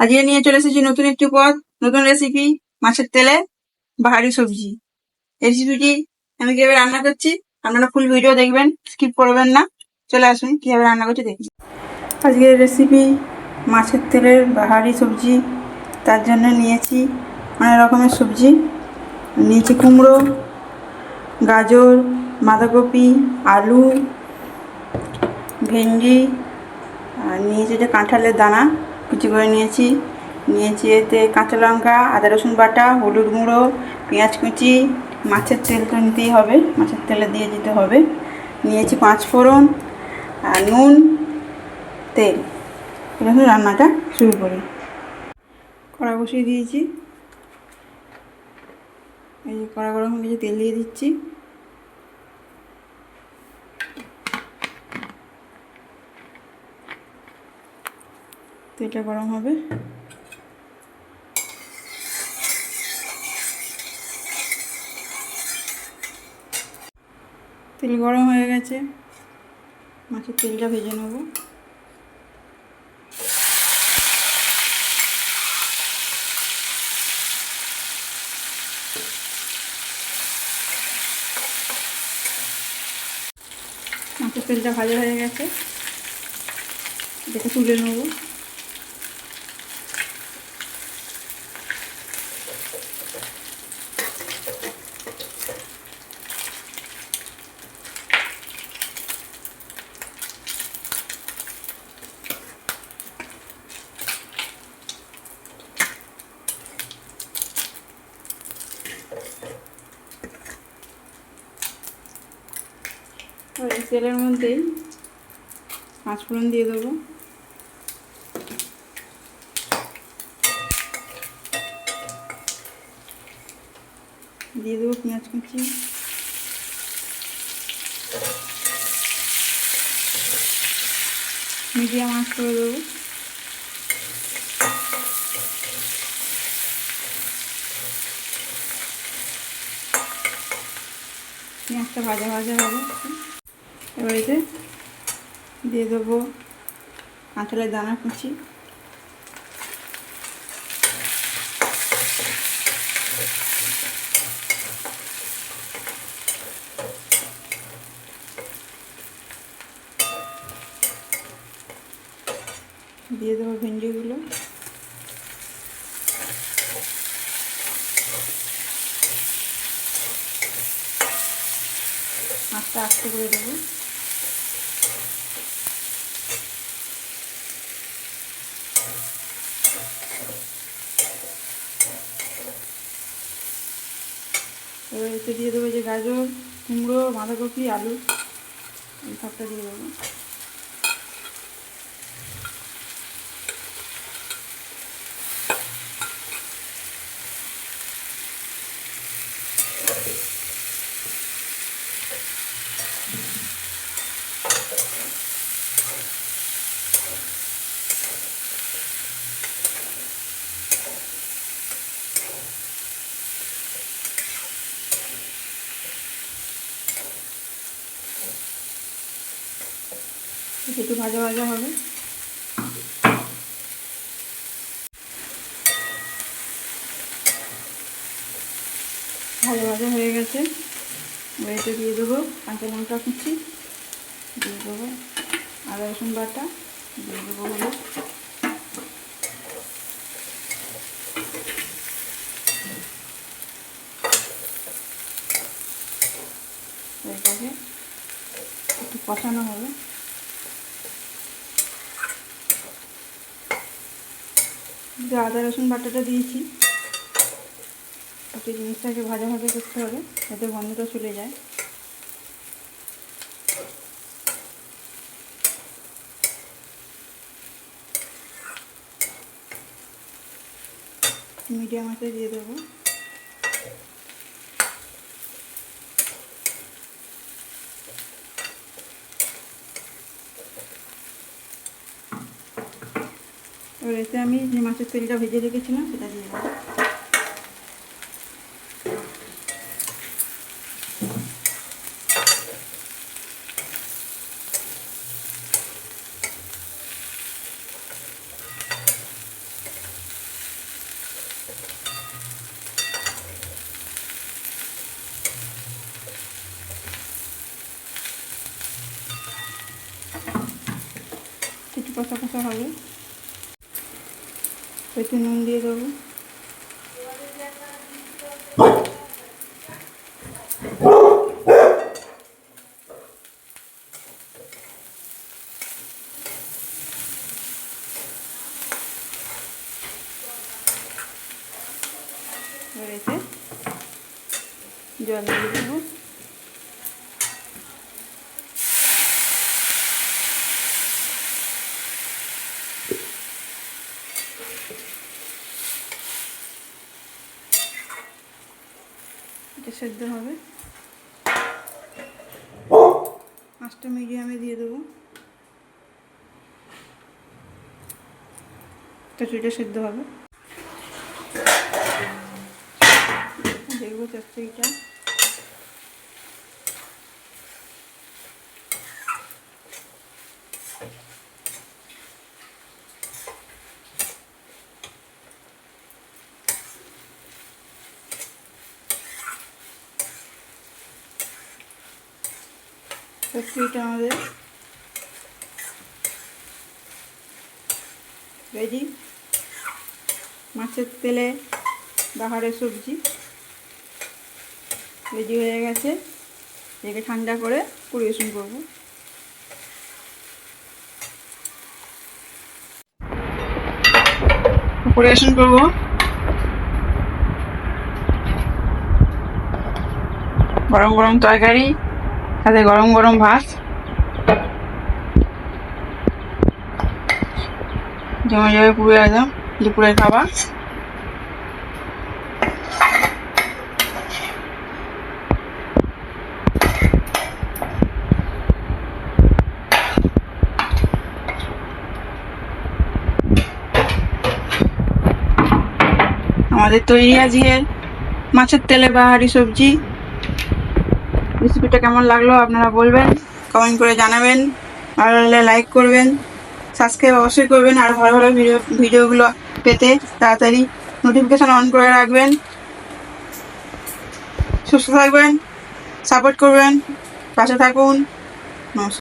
আজকে নিয়ে চলে এসেছি নতুন একটি পদ, নতুন রেসিপি মাছের তেলে বাহারি সবজি। এই রেসিপিটি আমি কীভাবে রান্না করছি, আপনারা ফুল ভিডিও দেখবেন স্কিপ করবেন না। চলে আসুন, কীভাবে রান্না করছি দেখি। আজকের রেসিপি মাছের তেলের বাহারি সবজি। তার জন্য নিয়েছি অনেক রকমের সবজি। নিয়েছি কুমড়ো, গাজর, বাঁধাকপি, আলু, ভেন্ডি, আর নিয়েছি যে কাঁঠালের দানা। কুচি করে নিয়েছি। নিয়েছি এতে কাঁচা লঙ্কা, আদা রসুন বাটা, হলুদ গুঁড়ো, পেঁয়াজ কুচি, মাছের তেল তো নিতেই হবে, মাছের তেলে দিয়ে দিতে হবে। নিয়েছি পাঁচ ফোড়ন আর নুন, তেল। এরকম রান্নাটা শুরু করি। কড়া বসিয়ে দিয়েছি। এই কড়া গরম হয়ে গেছে, তেল দিয়ে দিচ্ছি। তেলটা গরম হবে। তেল গরম হয়ে গেছে। মাছের তেলটা ভেজে নেব। মাছের তেলটা ভাজা হয়ে গেছে। দেখে তুলে নেব। আর এই তেলের মধ্যেই পাঁচফোড়ন দিয়ে দেবো। দিয়ে দেবো পেঁয়াজ কুচি। মিডিয়াম আঁচ করে দেবো। পেঁয়াজটা ভাজা ভাজা হবে এবার এতে দিয়ে দেবো কাঁঠালের দানা কুচি। দিয়ে দেবো ভেন্ডিগুলো। আস্তে আস্তে করে দেবো এবার এতে দিয়ে দেবো যে গাজর কুমড়ো বাঁধাকপি আলু। এই সবটা দিয়ে দেবো। একটু ভাজা ভাজা হবে। ভাজা ভাজা হয়ে গেছে। এতে দিয়ে দেবো কাঁচা লঙ্কা কুচি, দিয়ে দেবো আদা রসুন বাটা, দিয়ে দেবো হলুদ। এটাকে একটু কষানো হবে। যে আদা, রসুন বাটাটা দিয়েছি। একটু জিনিসটাকে ভাজা ভাজা করতে হবে, যাতে গন্ধটা চলে যায়। মিডিয়াম আঁচে দিয়ে দেবো। এবার এতে আমি যে মাছের তেলটা ভেজে রেখেছিলাম, সেটা দিয়ে দেবো। একটু কষা কষা হবে। একটু নুন দিয়ে দেবো। জল দিয়ে দেবো। এটা সেদ্ধ হবে। মাছটা মিডিয়ামে দিয়ে দেবো। চচড়িটা সেদ্ধ হবে। দেখব চচ্চড়িটা চচ্চড়িটা আমাদের। রেডি মাছের তেলে বাহারের সবজি। রেডি হয়ে গেছে। এটাকে ঠান্ডা করে পরিবেশন করব। পরিবেশন করব। গরম গরম তরকারি। সাথে গরম গরম ভাত। জমে যাবে পুরো একদম দুপুরের খাবার। আমাদের তৈরি আজকে মাছের তেলে বাহারি সবজি। রেসিপিটা কেমন লাগল আপনারা বলবেন কমেন্ট করে জানাবেন, ভালো লাগলে লাইক করবেন সাবস্ক্রাইব অবশ্যই করবেন, আর ভালো ভালো ভিডিও ভিডিওগুলো পেতে তাড়াতাড়ি নোটিফিকেশান অন করে রাখবেন। সুস্থ থাকবেন সাপোর্ট করবেন, পাশে থাকুন, নমস্কার।